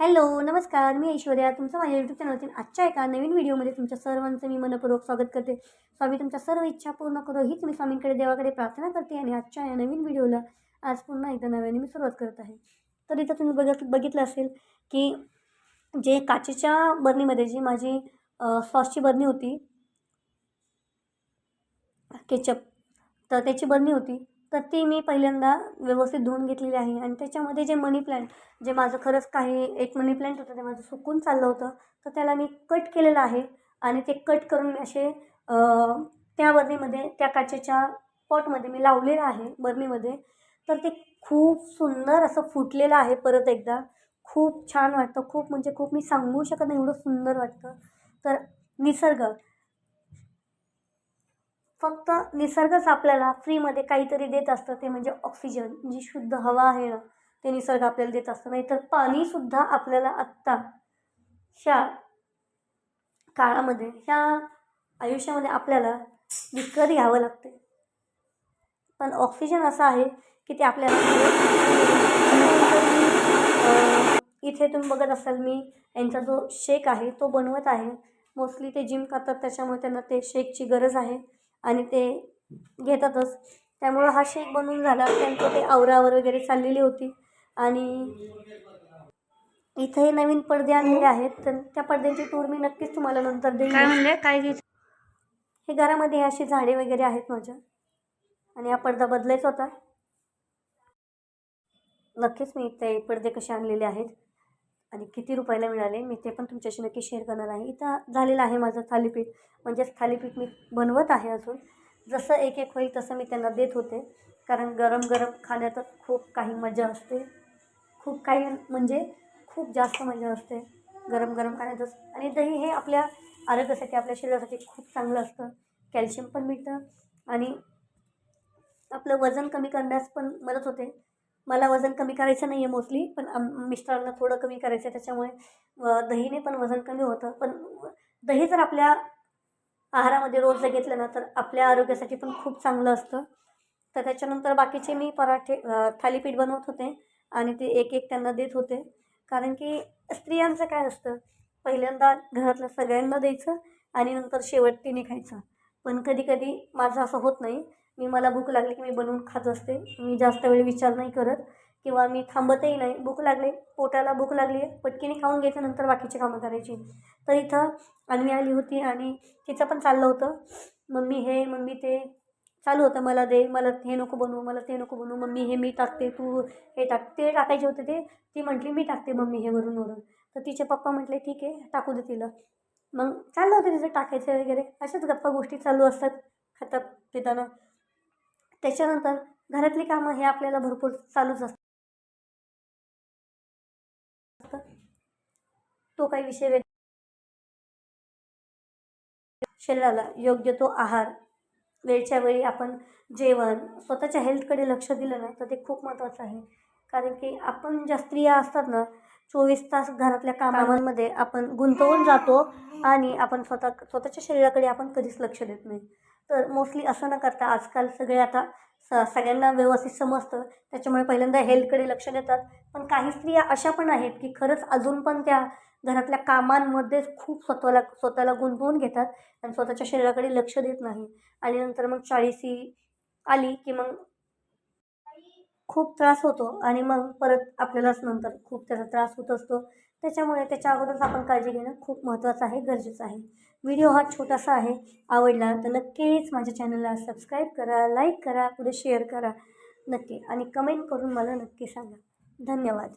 Hello नमस्कार. मी ऐश्वर्या. तुमचं माझ्या यूट्यूब चॅनलवरती आजच्या एका नवीन व्हिडिओमध्ये तुमच्या सर्वांचं मी मनपूर्वक स्वागत करते. स्वामी तुमच्या सर्व इच्छा पूर्ण करो हीच मी स्वामींकडे देवाकडे प्रार्थना करते आणि आजच्या या नवीन व्हिडिओला आज पुन्हा एकदा नव्याने मी सुरुवात करत आहे. तर इथं तुम्ही बघत बघितलं असेल की जे काचेच्या बरणीमध्ये जी माझी सॉसची बरणी होती केचप तर त्याची बरणी होती. तर ती मी पहिल्यांदा व्यवस्थित धुवून घेतलेली आहे. आणि त्याच्यामध्ये जे मनी प्लॅन्ट जे माझं खरंच काही एक मनी प्लॅन्ट होतं ते माझं सुकून चाललं होतं तर त्याला मी कट केलेलं आहे. आणि ते कट करून मी असे त्या बरणीमध्ये त्या काचेच्या पॉटमध्ये मी लावलेलं आहे बर्नीमध्ये तर ते खूप सुंदर असं फुटलेलं आहे परत एकदा. खूप छान वाटतं. खूप म्हणजे खूप मी सांगू शकत नाही एवढं सुंदर वाटतं. तर निसर्ग फक्त निसर्गच आपल्याला फ्रीमध्ये काहीतरी देत असतं ते म्हणजे ऑक्सिजन जी शुद्ध हवा आहे ना ते निसर्ग आपल्याला देत असतं. नाहीतर पाणीसुद्धा आपल्याला आत्ता ह्या काळामध्ये ह्या आयुष्यामध्ये आपल्याला विकत घ्यावं लागते पण ऑक्सिजन असं आहे की ते आपल्याला इथे तुम्ही बघत असाल मी यांचा जो शेक आहे तो बनवत आहे. मोस्टली ते जिम करतात त्याच्यामुळे त्यांना ते शेकची गरज आहे. आणि ते घेतातच. त्यामुळं हा शेक बनवून झाला. त्यांचं ते आवरावर वगैरे चाललेली होती. आणि इथे नवीन पडदे आणलेले आहेत. तर त्या पडद्यांची टूर मी नक्कीच तुम्हाला नंतर देईन. काय म्हणले? काय घ्यायचं हे घरामध्ये अशी झाडे वगैरे आहेत माझ्या. आणि हा पडदा बदलायचा होता. नक्कीच मी ते पडदे कसे आणलेले आहेत. आणि किती रुपयाला मिळाले मी ते पण तुमच्याशी नक्की शेअर करणार आहे. इथं झालेलं आहे माझं थालीपीठ. म्हणजेच थालीपीठ मी बनवत आहे अजून. जसं एक एक होईल तसं मी त्यांना देत होते. कारण गरम गरम खाण्यातच खूप काही मजा असते. खूप काही म्हणजे खूप जास्त मजा असते. गरम गरम खाण्यातच आणि दही हे आपल्या आरोग्यासाठी आपल्या शरीरासाठी खूप चांगलं असतं. कॅल्शियम पण मिळतं. आणि आपलं वजन कमी करण्यास पण मदत होते. मला वजन कमी करायचं नाही आहे मोस्टली पण मिस्टरांना थोडं कमी करायचं आहे त्याच्यामुळे दहीने पण वजन कमी होतं. पण दही जर आपल्या आहारामध्ये रोज जर घेतलं ना तर आपल्या आरोग्यासाठी पण खूप चांगलं असतं. तर त्याच्यानंतर बाकीचे मी पराठे थालीपीठ बनवत होते आणि ते एक एक त्यांना देत होते. कारण की स्त्रियांचं काय असतं पहिल्यांदा घरातल्या सगळ्यांना द्यायचं आणि नंतर शेवट तिने खायचं. पण कधी कधी माझं असं होत नाही. मी मला भूक लागली की मी बनवून खात असते. मी जास्त वेळ विचार नाही करत किंवा मी थांबतही नाही. भूक लागली पोटाला भूक लागली आहे पटकीने खाऊन घ्यायचं नंतर बाकीची कामं करायची. तर इथं अन्वी आली होती आणि तिचं पण चाललं होतं. मम्मी हे मम्मी ते चालू होतं. मला दे मला हे नको बनवू मला ते नको बनवू. मम्मी हे मी टाकते तू हे टाक. ते टाकायचे होते ते. ती म्हटली मी टाकते मम्मी हे वरून वरून. तर तिचे पप्पा म्हटले ठीक आहे टाकू दे तिला. मग चाललं होतं तिचं टाकायचं वगैरे. अशाच गप्पा गोष्टी चालू असतात. खातात पिताना. त्याच्यानंतर घरातली कामं हे आपल्याला भरपूर चालूच असतात. तो काही विषय वेग शरीराला योग्य तो आहार वेळच्या वेळी आपण जेवण स्वतःच्या हेल्थकडे लक्ष दिलं ना तर ते खूप महत्त्वाचं आहे. कारण की आपण ज्या स्त्रिया असतात ना चोवीस तास घरातल्या कामांमध्ये आपण गुंतवून जातो आणि आपण स्वतः स्वतःच्या शरीराकडे आपण कधीच लक्ष देत नाही. तर मोस्टली असं न करता आजकाल सगळे आता स सगळ्यांना व्यवस्थित समजतं. त्याच्यामुळे पहिल्यांदा हेल्थकडे लक्ष देतात. पण काही स्त्रिया अशा पण आहेत की खरंच अजून पण त्या घरातल्या कामांमध्येच खूप स्वतःला स्वतःला गुंतवून घेतात आणि स्वतःच्या शरीराकडे लक्ष देत नाही. आणि नंतर मग चाळीसी आली की मग खूप त्रास होतो आणि मग परत आपल्यालाच नंतर खूप त्याचा त्रास होत असतो. त्याच्यामुळे त्याच्या अगोदरच आपण काळजी घेणं खूप महत्त्वाचं आहे गरजेचं आहे. व्हिडिओ हा छोटासा आहे आवडला तर नक्कीच माझ्या चॅनलला सबस्क्राईब करा लाईक करा पुढे शेअर करा. नक्की. आणि कमेंट करून मला नक्की सांगा. धन्यवाद.